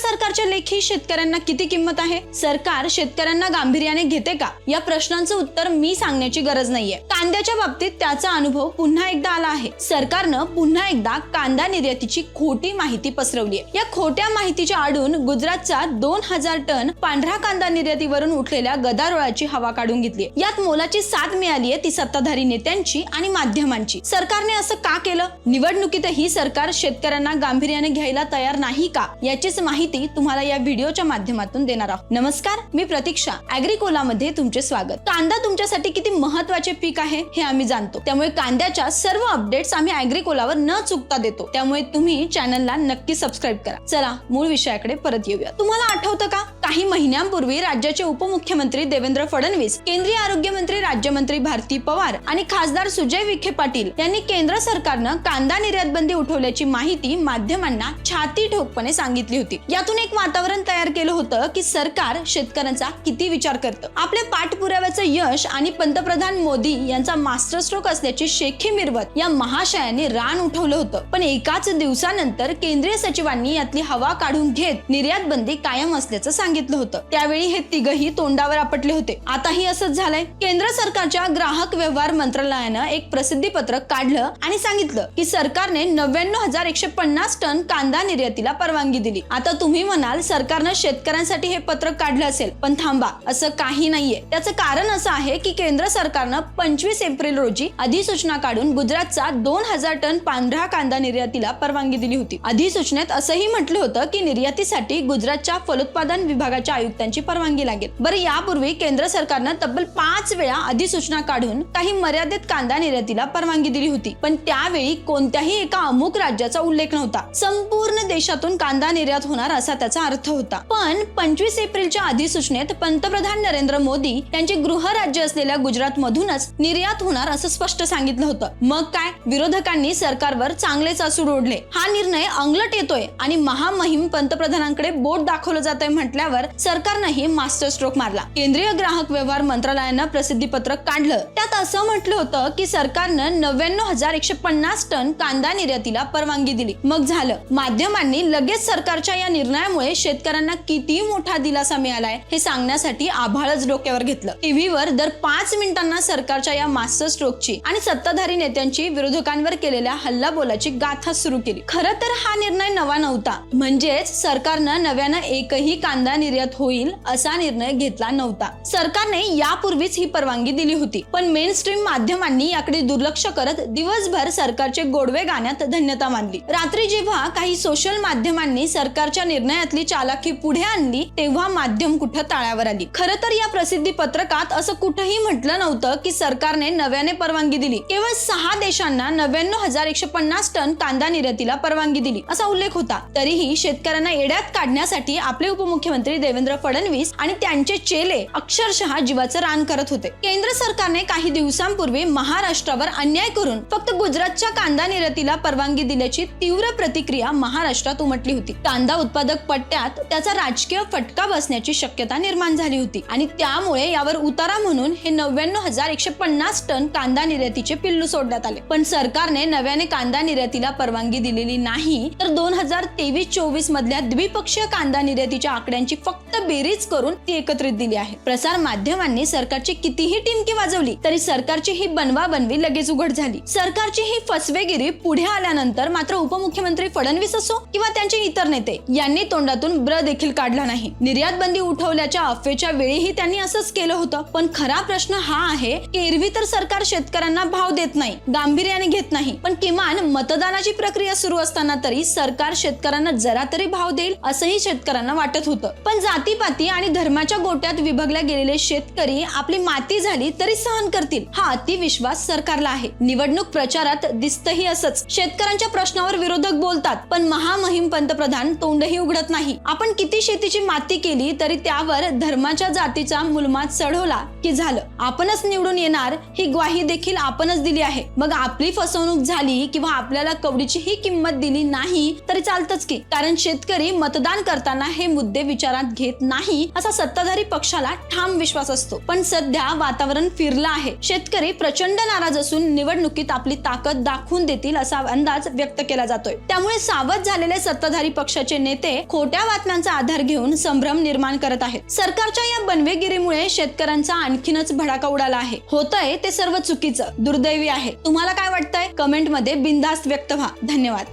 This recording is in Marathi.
सरकारच्या लेखी शेतकऱ्यांना किती किंमत आहे? सरकार शेतकऱ्यांना गांभीर्याने घेते का? या प्रश्नांचं उत्तर मी सांगण्याची गरज नाहीये. कांद्याच्या बाबतीत त्याचा अनुभव पुन्हा एकदा आला आहे. सरकारनं पुन्हा एकदा कांदा निर्यातीची खोटी माहिती पसरवली आहे. या खोट्या माहितीच्या आडून गुजरातचा दोन हजार टन पांढरा कांदा निर्यातीवरून उठलेल्या गदारोळाची हवा काढून घेतली यात मोलाची साथ मिळाली आहे ती सत्ताधारी नेत्यांची आणि माध्यमांची. सरकारने असं का केलं? निवडणुकीतही सरकार शेतकऱ्यांना गांभीर्याने घ्यायला तयार नाही का? याचीच माहिती तुम्हाला या व्हिडिओच्या माध्यमातून देणार आहोत. नमस्कार मी प्रतीक्षा अॅग्रिकोला मध्ये तुमचे स्वागत. कांदा तुमच्यासाठी किती महत्त्वाचे पीक आहे हे आम्ही जाणतो. त्यामुळे कांद्याच्या सर्व अपडेट्स आम्ही अॅग्रिकोलावर न चुकता देतो. त्यामुळे तुम्ही चॅनलला नक्की सबस्क्राईब करा. चला मूळ विषयाकडे परत येऊया. तुम्हाला आठवतं का? काही महिन्यांपूर्वी राज्याचे उपमुख्यमंत्री देवेंद्र फडणवीस केंद्रीय आरोग्य मंत्री राज्यमंत्री भारती पवार आणि खासदार सुजय विखे पाटील यांनी केंद्र सरकारनं कांदा निर्यात बंदी उठवल्याची माहिती माध्यमांना छाती ठोकपणे सांगितली होती. यातून एक वातावरण तयार केलं होतं की सरकार शेतकऱ्यांचा किती विचार करतं. आपल्या पाठपुराव्याचं यश आणि पंतप्रधान मोदी यांचा मास्टर स्ट्रोक असल्याची शेखी मिरवत या महाशयाने रान उठवलं होतं. पण एकाच दिवसानंतर केंद्रीय सचिवांनी यातली हवा काढून घेत निर्यात बंदी कायम असल्याचं सांगितलं होतं. त्यावेळी हे तिघही तोंडावर आपटले होते. आताही असंच झालंय. केंद्र सरकारच्या ग्राहक व्यवहार मंत्रालयानं एक प्रसिद्धी पत्रक काढलं आणि सांगितलं की सरकारने नव्याण्णव हजार एकशे पन्नास टन कांदा निर्यातीला परवानगी दिली. आता तुम्ही तुम्ही म्हणाल सरकारनं शेतकऱ्यांसाठी हे पत्रक काढलं असेल पण थांबा असं काही नाहीये. त्याचं कारण असं आहे की केंद्र सरकारनं पंचवीस एप्रिल रोजी अधिसूचना काढून गुजरातचा दोन हजार टन पांढरा कांदा निर्यातीला परवानगी दिली होती. अधिसूचनेत असंही म्हटलं होतं की निर्यातीसाठी गुजरातच्या फलोत्पादन विभागाच्या आयुक्तांची परवानगी लागेल. बरं यापूर्वी केंद्र सरकारनं तब्बल पाच वेळा अधिसूचना काढून काही मर्यादित कांदा निर्यातीला परवानगी दिली होती. पण त्यावेळी कोणत्याही एका अमुक राज्याचा उल्लेख नव्हता. संपूर्ण देशातून कांदा निर्यात होणार असा त्याचा अर्थ होता. पण पंचवीस एप्रिलच्या अधिसूचनेत पंतप्रधान नरेंद्र मोदी यांचे गृह राज्य असलेल्या गुजरात मधूनच निर्यात होणार असं स्पष्ट सांगितलं होतं. मग काय? विरोधकांनी सरकारवर चांगलेच असूड ओढले. हा निर्णय अंगलट येतोय आणि महामहिम पंतप्रधानांकडे बोट दाखवलं जात आहे म्हटल्यावर सरकारनंही मास्टर स्ट्रोक मारला. केंद्रीय ग्राहक व्यवहार मंत्रालयानं प्रसिद्धी पत्रक काढलं. त्यात असं म्हटलं होतं की सरकारनं नव्याण्णव हजार एकशे पन्नास टन कांदा निर्यातीला परवानगी दिली. मग झालं. माध्यमांनी लगेच सरकारच्या या निर्णयामुळे शेतकऱ्यांना किती मोठा दिलासा मिळालाय हे सांगण्यासाठी आभाळच डोक्यावर घेतलं. टीव्हीवर दर पाच मिनिटांना सरकारच्या या मास्टर स्ट्रोकची आणि सत्ताधारी नेत्यांची विरोधकांवर केलेल्या हल्लाबोलाची गाथा सुरू केली. खरं तर हा निर्णय नवा नव्हता. म्हणजेच सरकारनं नव्यानं एकही कांदा निर्यात होईल असा निर्णय घेतला नव्हता. सरकारने यापूर्वीच ही परवानगी दिली होती. पण मेन स्ट्रीम माध्यमांनी याकडे दुर्लक्ष करत दिवसभर सरकारचे गोडवे गाण्यात धन्यता मानली. रात्री जेव्हा काही सोशल माध्यमांनी सरकारच्या निर्णयातली चालाकी पुढे आणली तेव्हा माध्यम कुठं ताळ्यावर आली? खरं तर या प्रसिद्धी पत्रकात असं कुठंही म्हटलं नव्हतं की सरकारने नव्याने परवानगी दिली. केवळ सहा देशांना नव्याण्णव हजार एकशे पन्नास टन कांदा निर्यातीला परवानगी दिली असा उल्लेख होता. तरीही शेतकऱ्यांना येड्यात काढण्यासाठी आपले उपमुख्यमंत्री देवेंद्र फडणवीस आणि त्यांचे चेले अक्षरशः जीवाचं रान करत होते. केंद्र सरकारने काही दिवसांपूर्वी महाराष्ट्रावर अन्याय करून फक्त गुजरातच्या कांदा निर्यातीला परवानगी दिल्याची तीव्र प्रतिक्रिया महाराष्ट्रात उमटली होती. कांदा उत्पादक पट्ट्यात त्याचा राजकीय फटका बसण्याची शक्यता निर्माण झाली होती. आणि त्यामुळे यावर उतारा म्हणून हे नव्याण्णव हजार एकशे पन्नास टन कांदा निर्यातीचे पिल्लू सोडण्यात आले. पण सरकारने नव्याने कांदा निर्यातीला परवानगी दिलेली नाही तर दोन हजार तेवीस चोवीस मधल्या द्विपक्षीय कांदा निर्यातीच्या आकड्यांची फक्त बेरीज करून ती एकत्रित दिली आहे. प्रसार माध्यमांनी सरकारची कितीही टिमकी वाजवली तरी सरकारची ही बनवा बनवी लगेच उघड झाली. सरकारची ही फसवेगिरी पुढे आल्यानंतर मात्र उपमुख्यमंत्री फडणवीस असो किंवा त्यांचे इतर नेते यांनी तोंडातून ब्र देखील काढला नाही. निर्यात बंदी उठवल्याच्या अफवेच्या वेळीही त्यांनी असंच केलं होतं. पण खरा प्रश्न हा आहे की एरवी तर सरकार शेतकऱ्यांना भाव देत नाही गांभीर्याने घेत नाही. पण किमान मतदानाची प्रक्रिया सुरू असताना तरी सरकार शेतकऱ्यांना जरा तरी भाव देईल असंही शेतकऱ्यांना वाटत होतं. पण जातीपाती आणि धर्माच्या गोट्यात विभागल्या गेलेले शेतकरी आपली माती झाली तरी सहन करतील हा अतिविश्वास सरकारला आहे. निवडणूक प्रचारात दिसतही असंच. शेतकऱ्यांच्या प्रश्नावर विरोधक बोलतात पण महामहिम पंतप्रधान तोंडही उघडत नाही. आपण किती शेतीची माती केली तरी त्यावर धर्माच्या जातीचा मुलमात चढवला की झालं. आपणच निवडून येणार ही ग्वाही देखील आपणच दिली आहे. मग आपली फसवणूक झाली किंवा आपल्याला कवडीची ही किंमत दिली नाही तरी चालतच की. कारण शेतकरी मतदान करताना हे मुद्दे विचारात घेत नाही असा सत्ताधारी पक्षाला ठाम विश्वास असतो. पण सध्या वातावरण फिरलं आहे. शेतकरी प्रचंड नाराज असून निवडणुकीत आपली ताकद दाखवून देतील असा अंदाज व्यक्त केला जातोय. त्यामुळे सावध झालेले सत्ताधारी पक्षाचे नेते हे खोट्या बातम्यांचा आधार घेऊन संभ्रम निर्माण करत आहेत. सरकारच्या या बनवेगिरीमुळे शेतकऱ्यांचा आणखीनच भडाका उडाला आहे. होतंय ते सर्व चुकीचं दुर्दैवी आहे. तुम्हाला काय वाटतंय? कमेंटमध्ये बिंदास्त व्यक्त व्हा. धन्यवाद.